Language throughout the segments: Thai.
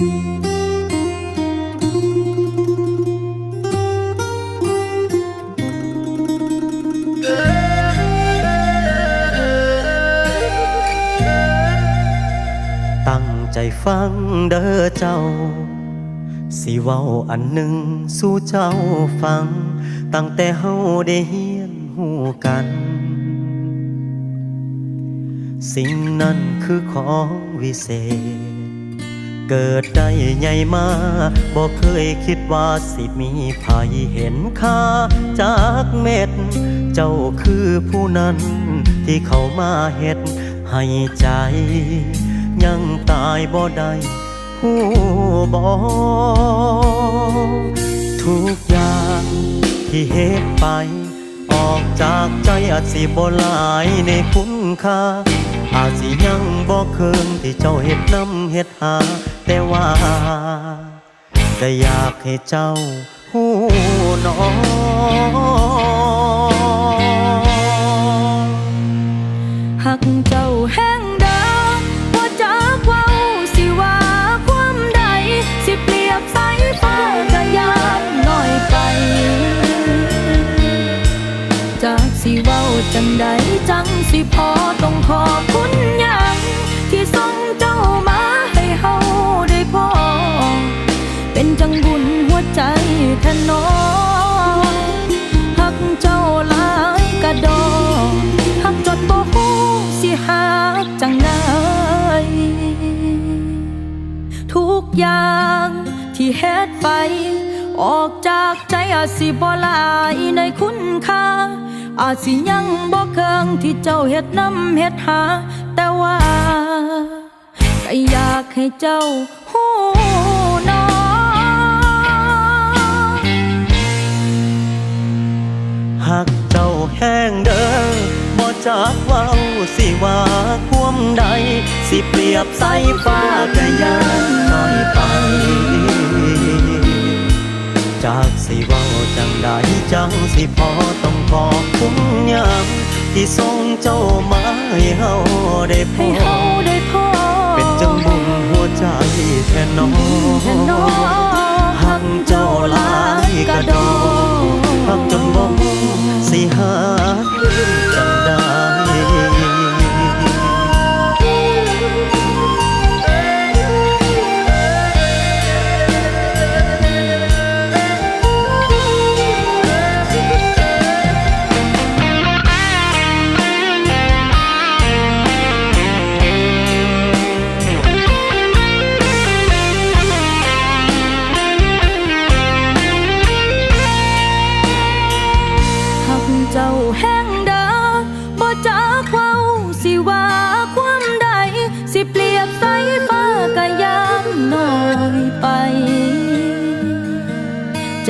ตั้งใจฟังเด้อเจ้า สิเว้าอันหนึ่งสู่เจ้าฟัง ตั้งแต่เฮาได้เฮียนหูกัน สิ่งนั้นคือของวิเศษ เกิดได้ใหญ่มาบ่เคยคิดว่าสิมีภัยเห็นค่าจากเม็ด เจ้าคือผู้นั้น ที่เข้ามาเฮ็ดให้ใจ ยังตายบ่ได้ผู้บ่ทุกอย่างที่เฮ็ดไป ออกจากใจอาจสิบ่หลายในคุณค่าอาจสิยังบ่เคืองที่เจ้าเฮ็ดน้ำเฮ็ดหา แต่ว่า ก็อยากให้เจ้าหูน้องหักเจ้าแห้งเดิมบ่จักเว้าสิว่าความใด สิเปรียบสายฟ้ากะยานน้อยไป จากสิเว้าจังใดจังสิพอต้องขอบคุณยังที่ส่งเจ้ามา บุญหัวใจแทนน้องหักเจ้าหลายกะดอกหักจดบ่ฮู้สิหักจังใดทุกอย่างที่เฮ็ดไป ออกจากใจอาจสิบ่หลายในคุณค่า อาจสิยังบ่เคืองที่เจ้าเฮ็ดนำเฮ็ดหา แต่ว่าก็อยากให้เจ้าหู หักเจ้าแห้งเด้อบ่จักเว้าสิว่าความใด สิเปรียบสายฟ้ากะยานน้อยไป จากสิเว้าจังใดจังสิพอต้องขอบคุณยามที่ส่งเจ้ามาให้เฮาได้พให้บเฮาได้พอเป็นจังบุญหัวใจแทนน้อง สิหา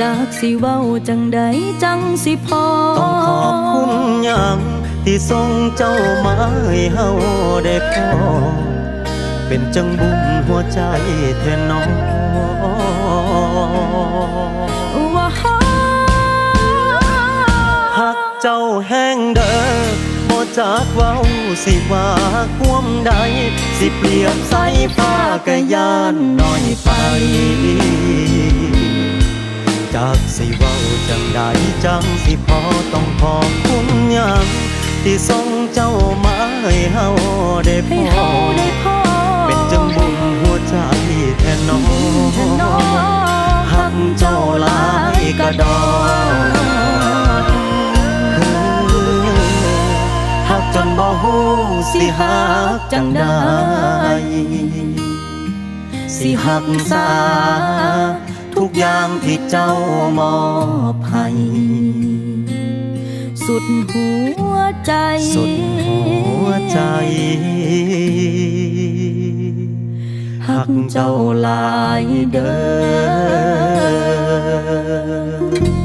จากสิเว้าจังใดจังสิพอ ต้องขอบคุณหยังที่ส่งเจ้ามาให้เฮาได้พอ เป็นจังบุญหัวใจแทนน้องว่าหาหักเจ้าแห้งเด้อบ่จากเว้าสิว่าความใด สิเปรียบสายฟ้ากะยานน้อยไป จากสิเว้าจังใดจังสิพอต้องขอบคุณหยังที่ส่งเจ้ามาให้เฮาได้พให้อเฮาได้พอเป็นจังบุญหัวใจแทนน้องแทนน้องหักเจ้าหลายกระดอกหักจนบ่ฮู้สิหักจังได้สิหักษาทุก อย่างที่เจ้ามอบให้สุดหัวใจ สุดหัวใจ หักเจ้าหลายเด้อ